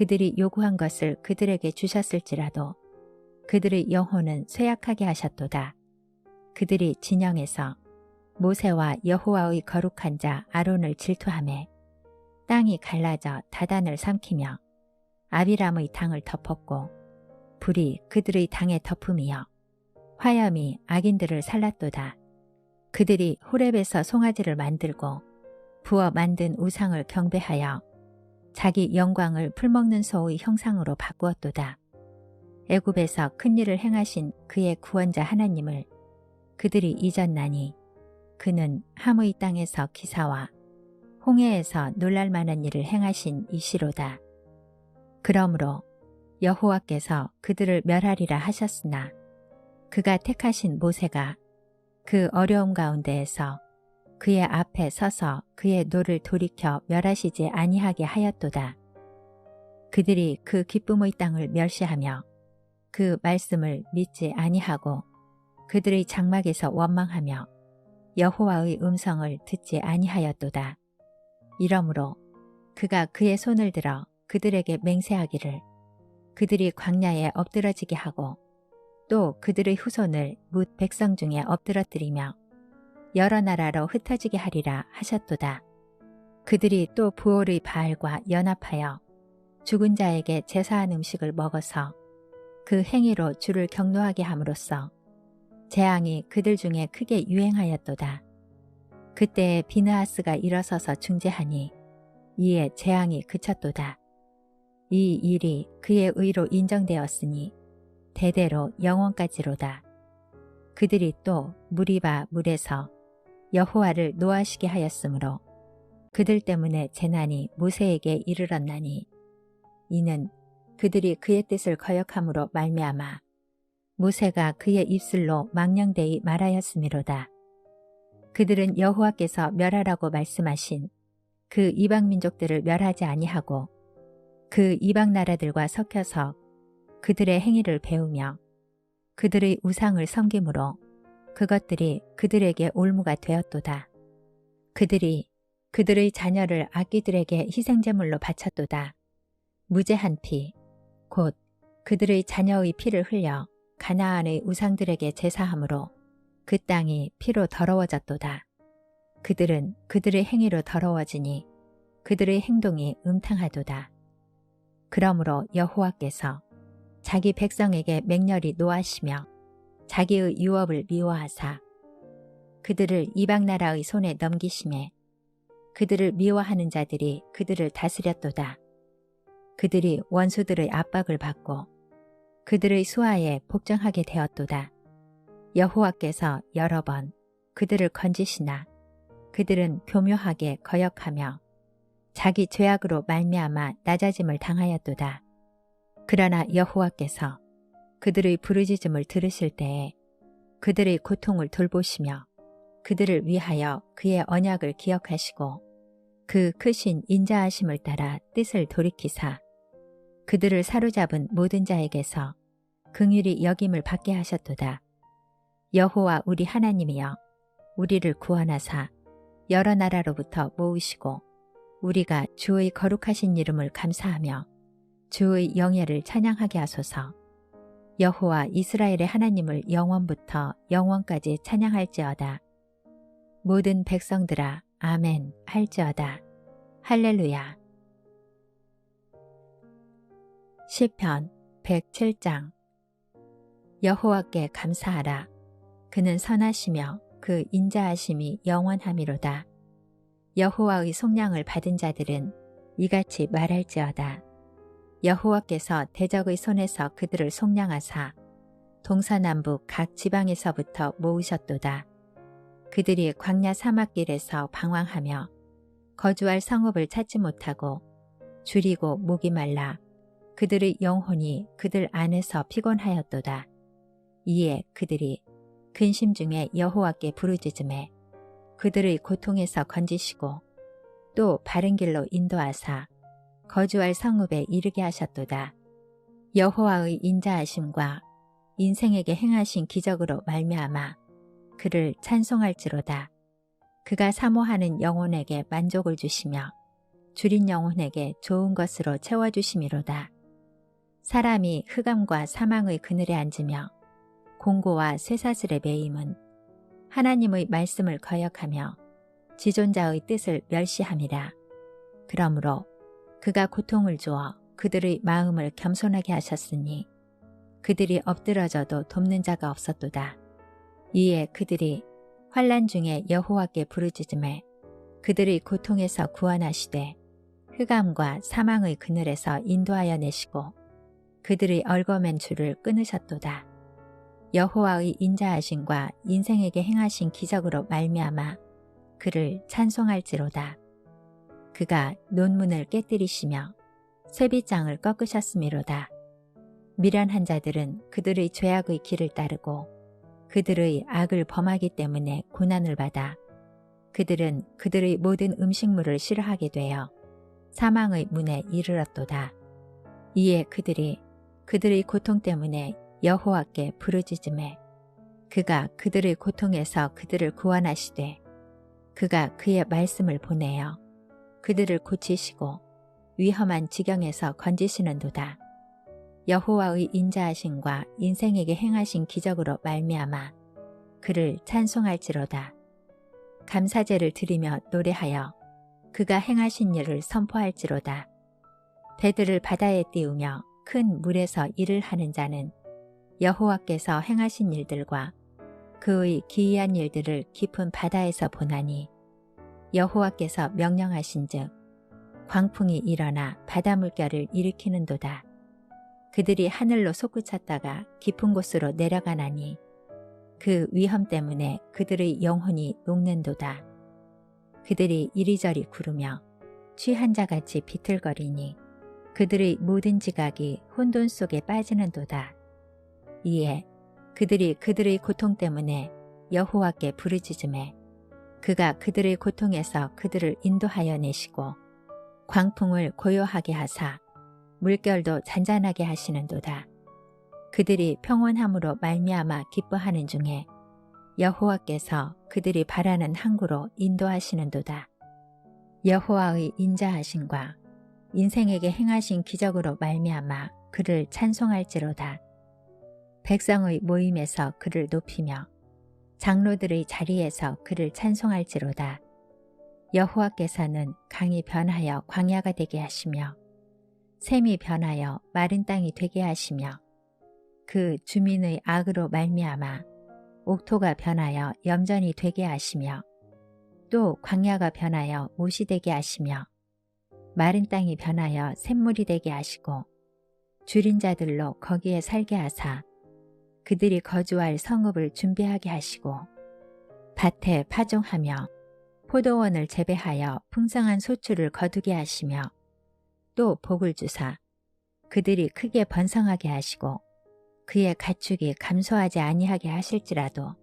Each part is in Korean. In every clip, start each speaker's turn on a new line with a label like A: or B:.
A: 그들이 요구한 것을 그들에게 주셨을지라도 그들의 영혼은 쇠약하게 하셨도다. 그들이 진영에서 모세와 여호와의 거룩한 자 아론을 질투하며 땅이 갈라져 다단을 삼키며 아비람의 당을 덮었고 불이 그들의 당에 덮음이여 화염이 악인들을 살랐도다. 그들이 호렙에서 송아지를 만들고 부어 만든 우상을 경배하여 자기 영광을 풀먹는 소의 형상으로 바꾸었도다. 애굽에서 큰 일을 행하신 그의 구원자 하나님을 그들이 잊었나니 그는 함의 땅에서 기사와 홍해에서 놀랄만한 일을 행하신 이시로다. 그러므로 여호와께서 그들을 멸하리라 하셨으나 그가 택하신 모세가 그 어려움 가운데에서 그의 앞에 서서 그의 노를 돌이켜 멸하시지 아니하게 하였도다. 그들이 그 기쁨의 땅을 멸시하며 그 말씀을 믿지 아니하고 그들의 장막에서 원망하며 여호와의 음성을 듣지 아니하였도다. 이러므로 그가 그의 손을 들어 그들에게 맹세하기를 그들이 광야에 엎드러지게 하고 또 그들의 후손을 뭇 백성 중에 엎드러뜨리며 여러 나라로 흩어지게 하리라 하셨도다. 그들이 또 부올의 바알과 연합하여 죽은 자에게 제사한 음식을 먹어서 그 행위로 주를 경노하게 함으로써 재앙이 그들 중에 크게 유행하였도다. 그때에 비느하스가 일어서서 중재하니 이에 재앙이 그쳤도다. 이 일이 그의 의로 인정되었으니 대대로 영원까지로다. 그들이 또 무리바 물에서 여호와를 노하시게 하였으므로 그들 때문에 재난이 모세에게 이르렀나니 이는 그들이 그의 뜻을 거역함으로 말미암아 모세가 그의 입술로 망령되이 말하였음이로다. 그들은 여호와께서 멸하라고 말씀하신 그 이방 민족들을 멸하지 아니하고 그 이방 나라들과 섞여서 그들의 행위를 배우며 그들의 우상을 섬김으로 그것들이 그들에게 올무가 되었도다. 그들이 그들의 자녀를 아기들에게 희생제물로 바쳤도다. 무죄한 피, 곧 그들의 자녀의 피를 흘려 가나안의 우상들에게 제사함으로 그 땅이 피로 더러워졌도다. 그들은 그들의 행위로 더러워지니 그들의 행동이 음탕하도다. 그러므로 여호와께서 자기 백성에게 맹렬히 노하시며 자기의 유업을 미워하사 그들을 이방 나라의 손에 넘기심에 그들을 미워하는 자들이 그들을 다스렸도다. 그들이 원수들의 압박을 받고 그들의 수하에 복종하게 되었도다. 여호와께서 여러 번 그들을 건지시나 그들은 교묘하게 거역하며 자기 죄악으로 말미암아 낮아짐을 당하였도다. 그러나 여호와께서 그들의 부르짖음을 들으실 때에 그들의 고통을 돌보시며 그들을 위하여 그의 언약을 기억하시고 그 크신 인자하심을 따라 뜻을 돌이키사 그들을 사로잡은 모든 자에게서 긍휼히 여김을 받게 하셨도다. 여호와 우리 하나님이여 우리를 구원하사 여러 나라로부터 모으시고 우리가 주의 거룩하신 이름을 감사하며 주의 영예를 찬양하게 하소서. 여호와 이스라엘의 하나님을 영원부터 영원까지 찬양할지어다. 모든 백성들아 아멘 할지어다. 할렐루야. 시편 107장 여호와께 감사하라. 그는 선하시며 그 인자하심이 영원함이로다. 여호와의 속량을 받은 자들은 이같이 말할지어다. 여호와께서 대적의 손에서 그들을 속량하사 동서남북 각 지방에서부터 모으셨도다. 그들이 광야 사막길에서 방황하며 거주할 성읍을 찾지 못하고 줄이고 목이 말라 그들의 영혼이 그들 안에서 피곤하였도다. 이에 그들이 근심 중에 여호와께 부르짖음에 그들의 고통에서 건지시고 또 바른 길로 인도하사 거주할 성읍에 이르게 하셨도다. 여호와의 인자하심과 인생에게 행하신 기적으로 말미암아 그를 찬송할지로다. 그가 사모하는 영혼에게 만족을 주시며 줄인 영혼에게 좋은 것으로 채워주심이로다. 사람이 흑암과 사망의 그늘에 앉으며 공고와 쇠사슬의 매임은 하나님의 말씀을 거역하며 지존자의 뜻을 멸시함이라. 그러므로 그가 고통을 주어 그들의 마음을 겸손하게 하셨으니 그들이 엎드러져도 돕는 자가 없었도다. 이에 그들이 환란 중에 여호와께 부르짖음에 그들의 고통에서 구원하시되 흑암과 사망의 그늘에서 인도하여 내시고 그들의 얼거맨 줄을 끊으셨도다. 여호와의 인자하심과 인생에게 행하신 기적으로 말미암아 그를 찬송할지로다. 그가 논문을 깨뜨리시며 쇠빗장을 꺾으셨음이로다. 미련한 자들은 그들의 죄악의 길을 따르고 그들의 악을 범하기 때문에 고난을 받아 그들은 그들의 모든 음식물을 싫어하게 되어 사망의 문에 이르렀도다. 이에 그들이 그들의 고통 때문에 여호와께 부르짖음에 그가 그들의 고통에서 그들을 구원하시되 그가 그의 말씀을 보내어 그들을 고치시고 위험한 지경에서 건지시는도다. 여호와의 인자하심과 인생에게 행하신 기적으로 말미암아 그를 찬송할지로다. 감사제를 드리며 노래하여 그가 행하신 일을 선포할지로다. 배들을 바다에 띄우며 큰 물에서 일을 하는 자는 여호와께서 행하신 일들과 그의 기이한 일들을 깊은 바다에서 보나니 여호와께서 명령하신즉 광풍이 일어나 바다 물결을 일으키는도다. 그들이 하늘로 솟구쳤다가 깊은 곳으로 내려가나니 그 위험 때문에 그들의 영혼이 녹는도다. 그들이 이리저리 구르며 취한 자같이 비틀거리니 그들의 모든 지각이 혼돈 속에 빠지는도다. 이에 그들이 그들의 고통 때문에 여호와께 부르짖음에 그가 그들의 고통에서 그들을 인도하여 내시고 광풍을 고요하게 하사 물결도 잔잔하게 하시는도다. 그들이 평온함으로 말미암아 기뻐하는 중에 여호와께서 그들이 바라는 항구로 인도하시는도다. 여호와의 인자하심과 인생에게 행하신 기적으로 말미암아 그를 찬송할지로다. 백성의 모임에서 그를 높이며 장로들의 자리에서 그를 찬송할지로다. 여호와께서는 강이 변하여 광야가 되게 하시며 샘이 변하여 마른 땅이 되게 하시며 그 주민의 악으로 말미암아 옥토가 변하여 염전이 되게 하시며 또 광야가 변하여 못이 되게 하시며 마른 땅이 변하여 샘물이 되게 하시고 줄인 자들로 거기에 살게 하사 그들이 거주할 성읍을 준비하게 하시고 밭에 파종하며 포도원을 재배하여 풍성한 소출을 거두게 하시며 또 복을 주사 그들이 크게 번성하게 하시고 그의 가축이 감소하지 아니하게 하실지라도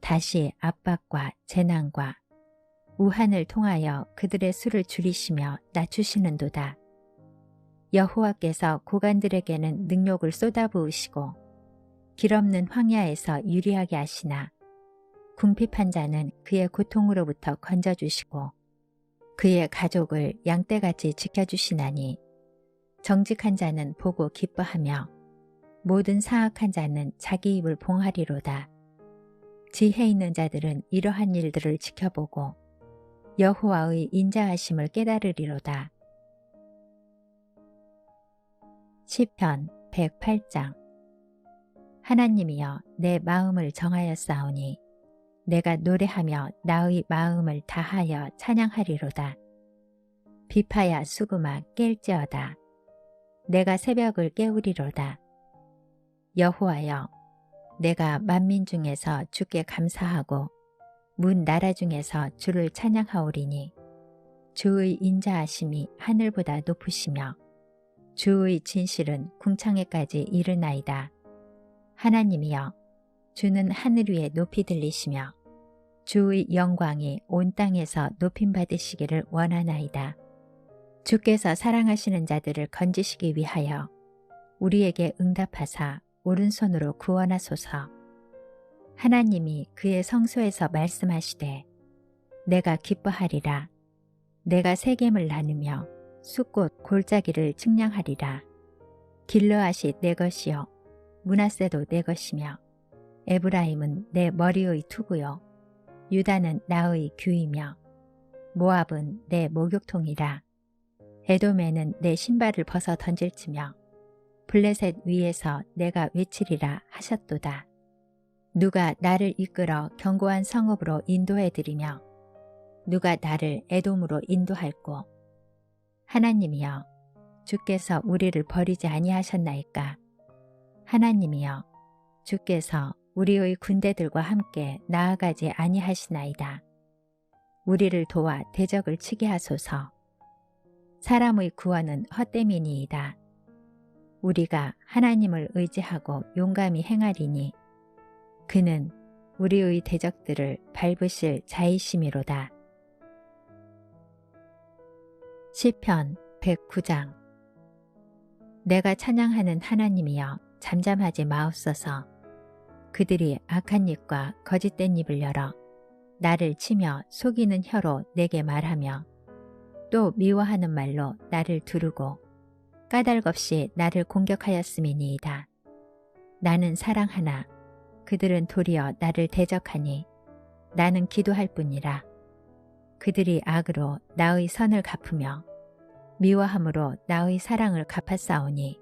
A: 다시 압박과 재난과 우한을 통하여 그들의 수를 줄이시며 낮추시는도다. 여호와께서 고관들에게는 능력을 쏟아부으시고 길 없는 황야에서 유리하게 하시나 궁핍한 자는 그의 고통으로부터 건져주시고 그의 가족을 양떼같이 지켜주시나니 정직한 자는 보고 기뻐하며 모든 사악한 자는 자기 입을 봉하리로다. 지혜 있는 자들은 이러한 일들을 지켜보고 여호와의 인자하심을 깨달으리로다. 시편 108장 하나님이여 내 마음을 정하였사오니 내가 노래하며 나의 마음을 다하여 찬양하리로다. 비파야 수구마 깰지어다. 내가 새벽을 깨우리로다. 여호와여 내가 만민 중에서 주께 감사하고 문 나라 중에서 주를 찬양하오리니 주의 인자하심이 하늘보다 높으시며 주의 진실은 궁창에까지 이르나이다. 하나님이여 주는 하늘 위에 높이 들리시며 주의 영광이 온 땅에서 높임 받으시기를 원하나이다. 주께서 사랑하시는 자들을 건지시기 위하여 우리에게 응답하사 오른손으로 구원하소서. 하나님이 그의 성소에서 말씀하시되 내가 기뻐하리라. 내가 세겜을 나누며 숲꽃 골짜기를 측량하리라. 길르앗이 내 것이요 문하세도 내 것이며 에브라임은 내 머리의 투구요 유다는 나의 규이며 모압은 내 목욕통이라. 에돔에는 내 신발을 벗어 던질지며 블레셋 위에서 내가 외치리라 하셨도다. 누가 나를 이끌어 견고한 성읍으로 인도해드리며 누가 나를 에돔으로 인도할꼬. 하나님이여 주께서 우리를 버리지 아니하셨나이까. 하나님이여 주께서 우리의 군대들과 함께 나아가지 아니하시나이다. 우리를 도와 대적을 치게 하소서. 사람의 구원은 헛됨이니이다. 우리가 하나님을 의지하고 용감히 행하리니 그는 우리의 대적들을 밟으실 자이심이로다. 시편 109장 내가 찬양하는 하나님이여 잠잠하지 마옵소서. 그들이 악한 입과 거짓된 입을 열어 나를 치며 속이는 혀로 내게 말하며 또 미워하는 말로 나를 두르고 까닭없이 나를 공격하였음이니이다. 나는 사랑하나 그들은 도리어 나를 대적하니 나는 기도할 뿐이라. 그들이 악으로 나의 선을 갚으며 미워함으로 나의 사랑을 갚았사오니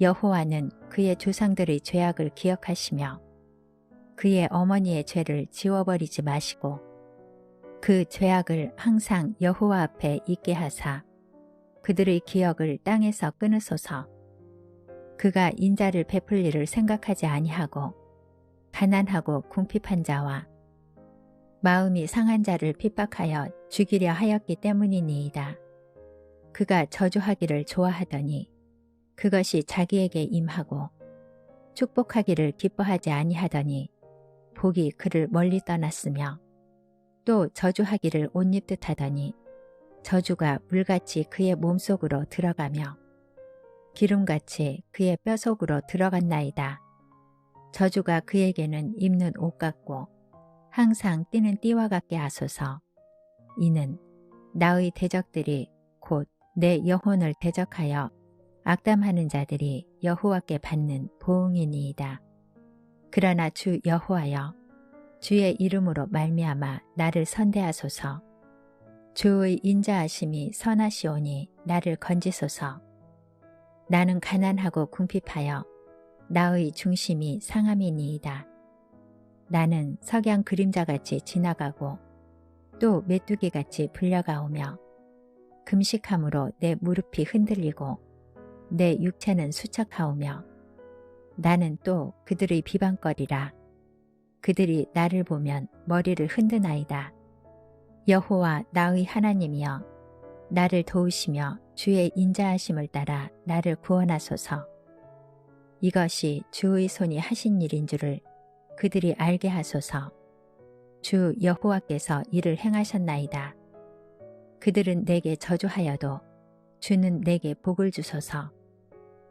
A: 여호와는 그의 조상들의 죄악을 기억하시며 그의 어머니의 죄를 지워버리지 마시고 그 죄악을 항상 여호와 앞에 있게 하사 그들의 기억을 땅에서 끊으소서. 그가 인자를 베풀 일을 생각하지 아니하고 가난하고 궁핍한 자와 마음이 상한 자를 핍박하여 죽이려 하였기 때문이니이다. 그가 저주하기를 좋아하더니 그것이 자기에게 임하고 축복하기를 기뻐하지 아니하더니 복이 그를 멀리 떠났으며 또 저주하기를 옷 입듯 하더니 저주가 물같이 그의 몸속으로 들어가며 기름같이 그의 뼈속으로 들어갔나이다. 저주가 그에게는 입는 옷 같고 항상 뛰는 띠와 같게 하소서. 이는 나의 대적들이 곧 내 영혼을 대적하여 악담하는 자들이 여호와께 받는 보응이니이다. 그러나 주 여호와여 주의 이름으로 말미암아 나를 선대하소서. 주의 인자하심이 선하시오니 나를 건지소서. 나는 가난하고 궁핍하여 나의 중심이 상함이니이다. 나는 석양 그림자같이 지나가고 또 메뚜기같이 불려가오며 금식함으로 내 무릎이 흔들리고 내 육체는 수척하오며 나는 또 그들의 비방거리라. 그들이 나를 보면 머리를 흔드나이다. 여호와 나의 하나님이여 나를 도우시며 주의 인자하심을 따라 나를 구원하소서. 이것이 주의 손이 하신 일인 줄을 그들이 알게 하소서. 주 여호와께서 이를 행하셨나이다. 그들은 내게 저주하여도 주는 내게 복을 주소서.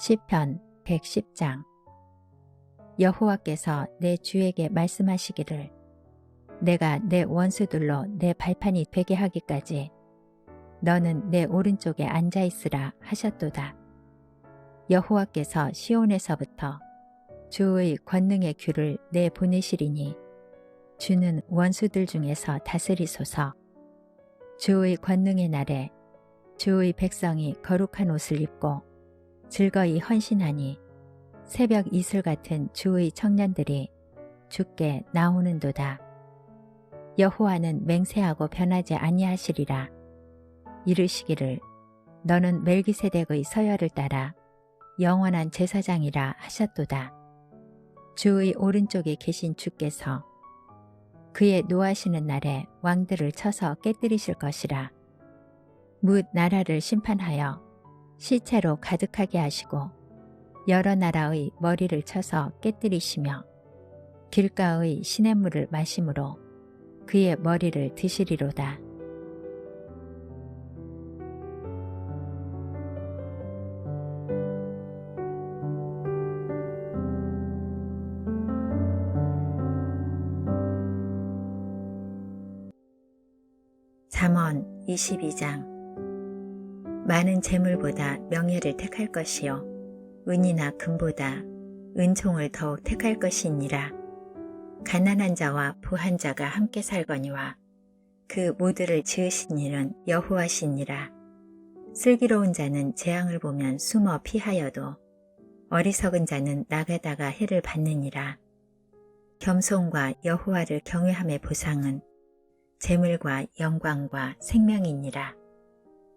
A: 시편 110장 여호와께서 내 주에게 말씀하시기를 내가 내 원수들로 내 발판이 되게 하기까지 너는 내 오른쪽에 앉아 있으라 하셨도다. 여호와께서 시온에서부터 주의 권능의 규를 내 보내시리니 주는 원수들 중에서 다스리소서 주의 권능의 날에 주의 백성이 거룩한 옷을 입고 즐거이 헌신하니 새벽 이슬 같은 주의 청년들이 주께 나오는도다. 여호와는 맹세하고 변하지 아니하시리라. 이르시기를 너는 멜기세덱의 서열을 따라 영원한 제사장이라 하셨도다. 주의 오른쪽에 계신 주께서 그의 노하시는 날에 왕들을 쳐서 깨뜨리실 것이라. 뭇 나라를 심판하여 시체로 가득하게 하시고 여러 나라의 머리를 쳐서 깨뜨리시며 길가의 시냇물을 마심으로 그의 머리를 드시리로다. 잠언 22장 많은 재물보다 명예를 택할 것이요. 은이나 금보다 은총을 더욱 택할 것이니라. 가난한 자와 부한 자가 함께 살거니와 그 모두를 지으신 이는 여호와시니라. 슬기로운 자는 재앙을 보면 숨어 피하여도 어리석은 자는 나가다가 해를 받느니라. 겸손과 여호와를 경외함의 보상은 재물과 영광과 생명이니라.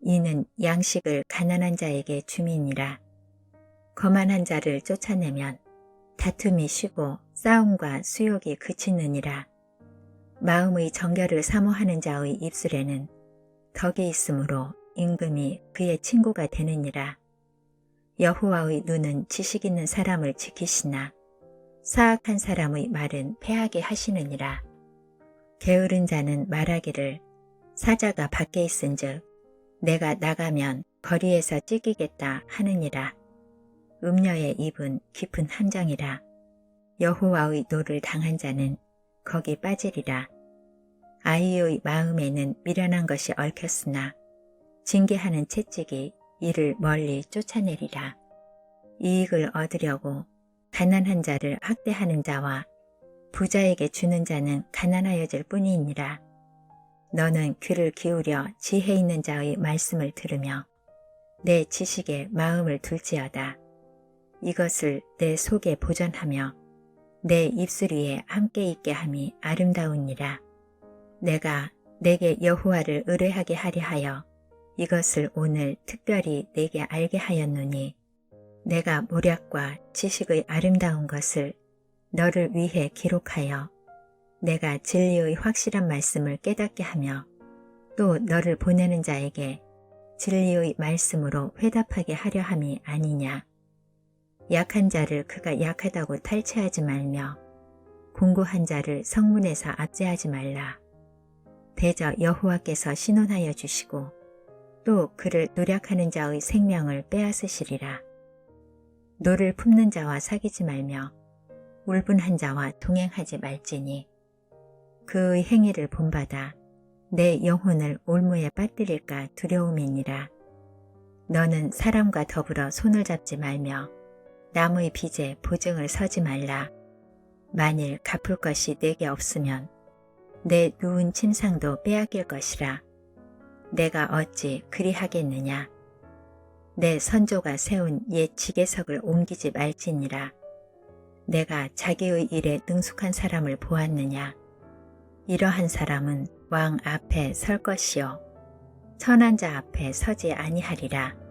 A: 이는 양식을 가난한 자에게 주민이라. 거만한 자를 쫓아내면 다툼이 쉬고 싸움과 수욕이 그치느니라. 마음의 정결을 사모하는 자의 입술에는 덕이 있으므로 임금이 그의 친구가 되느니라. 여호와의 눈은 지식 있는 사람을 지키시나 사악한 사람의 말은 패하게 하시느니라. 게으른 자는 말하기를 사자가 밖에 있은즉 내가 나가면 거리에서 찢기겠다 하느니라. 음녀의 입은 깊은 함정이라. 여호와의 노를 당한 자는 거기 빠지리라. 아이의 마음에는 미련한 것이 얽혔으나 징계하는 채찍이 이를 멀리 쫓아내리라. 이익을 얻으려고 가난한 자를 학대하는 자와 부자에게 주는 자는 가난하여질 뿐이니라. 너는 귀를 기울여 지혜 있는 자의 말씀을 들으며 내 지식에 마음을 둘지어다. 이것을 내 속에 보존하며 내 입술 위에 함께 있게 함이 아름다우니라. 내가 내게 여호와를 의뢰하게 하려 하여 이것을 오늘 특별히 내게 알게 하였노니 내가 모략과 지식의 아름다운 것을 너를 위해 기록하여 내가 진리의 확실한 말씀을 깨닫게 하며 또 너를 보내는 자에게 진리의 말씀으로 회답하게 하려 함이 아니냐. 약한 자를 그가 약하다고 탈취하지 말며 공고한 자를 성문에서 압제하지 말라. 대저 여호와께서 신원하여 주시고 또 그를 노력하는 자의 생명을 빼앗으시리라. 노를 품는 자와 사귀지 말며 울분한 자와 동행하지 말지니 그의 행위를 본받아 내 영혼을 올무에 빠뜨릴까 두려움이니라. 너는 사람과 더불어 손을 잡지 말며 남의 빚에 보증을 서지 말라. 만일 갚을 것이 내게 없으면 내 누운 침상도 빼앗길 것이라. 내가 어찌 그리하겠느냐. 내 선조가 세운 옛 지게석을 옮기지 말지니라. 내가 자기의 일에 능숙한 사람을 보았느냐. 이러한 사람은 왕 앞에 설 것이요. 선한 자 앞에 서지 아니하리라.